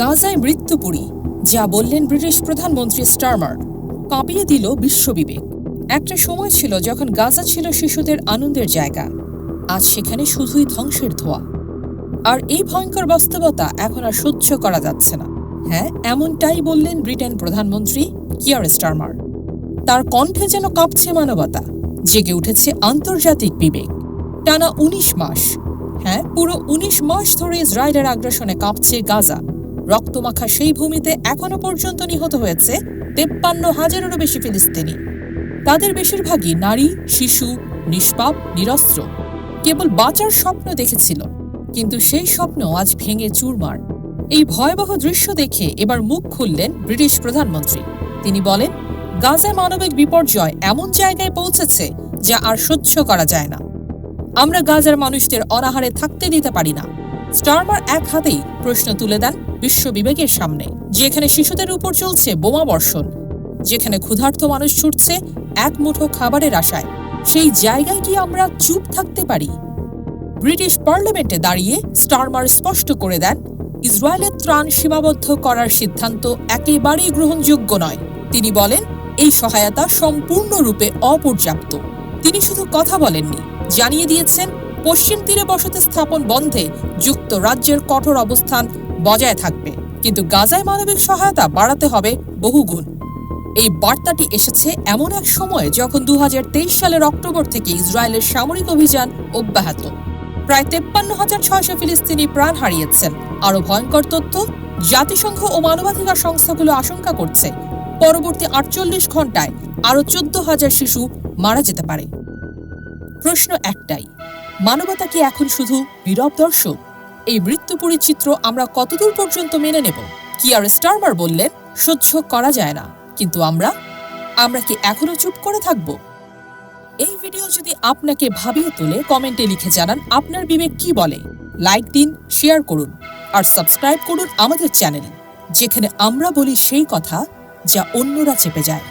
গাজায় মৃত্যুপুরী যা বললেন ব্রিটিশ প্রধানমন্ত্রী স্টারমার। কাঁপিয়ে দিল বিশ্ববিবেক। একটা সময় ছিল যখন গাজা ছিল শিশুদের আনন্দের জায়গা। আজ সেখানে শুধুই ধ্বংসের ধোয়া। আর এই ভয়ঙ্কর বাস্তবতা এখন আর সহ্য করা যাচ্ছে না। হ্যাঁ এমনটাই বললেন ব্রিটেন প্রধানমন্ত্রী কিয়ার স্টারমার। তার কণ্ঠে যেন কাঁপছে মানবতা, জেগে উঠেছে আন্তর্জাতিক বিবেক। টানা উনিশ মাস। হ্যাঁ পুরো উনিশ মাস ধরে ইসরায়েলের আগ্রাসনে কাঁপছে গাজা। রক্তমাখা সেই ভূমিতে এখনও পর্যন্ত নিহত হয়েছে তেপ্পান্ন হাজারেরও বেশি ফিলিস্তিনি। তাদের বেশিরভাগই নারী, শিশু, নিষ্পাপ, নিরস্ত্র। কেবল বাঁচার স্বপ্ন দেখেছিল, কিন্তু সেই স্বপ্ন আজ ভেঙে চুরমার। এই ভয়াবহ দৃশ্য দেখে এবার মুখ খুললেন ব্রিটিশ প্রধানমন্ত্রী। তিনি বলেন গাজায় মানবিক বিপর্যয় এমন জায়গায় পৌঁছেছে যা আর সহ্য করা যায় না। আমরা গাজার মানুষদের অনাহারে থাকতে দিতে পারি না। স্টারমার এক হাতেই প্রশ্ন তুলে দেন বিশ্ব বিবেকের সামনে, যেখানে শিশুদের উপর চলছে বোমা বর্ষণ, যেখানে ক্ষুধার্ত মানুষ ছুটছে এক মুঠো খাবারের আশায়। সেই জায়গায় কি আমরা চুপ থাকতে পারি? ব্রিটিশ পার্লামেন্টে দাঁড়িয়ে স্টারমার স্পষ্ট করে দেন, ইসরায়েলের ত্রাণ সীমাবদ্ধ করার সিদ্ধান্ত একেবারেই গ্রহণযোগ্য নয়। তিনি বলেন, এই সহায়তা সম্পূর্ণরূপে অপর্যাপ্ত। তিনি শুধু কথা বলেননি, জানিয়ে দিয়েছেন পশ্চিম তীরে বসতি স্থাপন বন্ধে যুক্তরাজ্যের কঠোর অবস্থান বজায় থাকবে। কিন্তু গাজায় মানবিক সহায়তা বাড়াতে হবে বহুগুণ। এই বার্তাটি এসেছে এমন এক সময়ে যখন দু সালের অক্টোবর থেকে ইসরায়েলের সামরিক অভিযান অব্যাহত। প্রায় তেপ্পান্ন হাজার ছয়শো ফিলিস্তিনি প্রাণ হারিয়েছেন। আরও ভয়ঙ্কর তথ্য, জাতিসংঘ ও মানবাধিকার সংস্থাগুলো আশঙ্কা করছে, পরবর্তী আটচল্লিশ ঘন্টায় আরও চোদ্দ হাজার শিশু মারা যেতে পারে। প্রশ্ন একটাই মানবতা কি এখন শুধু নীরব দর্শক? এই মৃত্যুপুরী চিত্র আমরা কতদূর পর্যন্ত মেনে নেব? কি আর স্টারমার বললেন, সহ্য করা যায় না। কিন্তু আমরা? আমরা কি এখনও চুপ করে থাকব? এই ভিডিও যদি আপনাকে ভাবিয়ে তোলে, কমেন্টে লিখে জানান আপনার বিবেক কি বলে। লাইক দিন, শেয়ার করুন, আর সাবস্ক্রাইব করুন আমাদের চ্যানেল, যেখানে আমরা বলি সেই কথা যা অন্যরা চেপে যায়।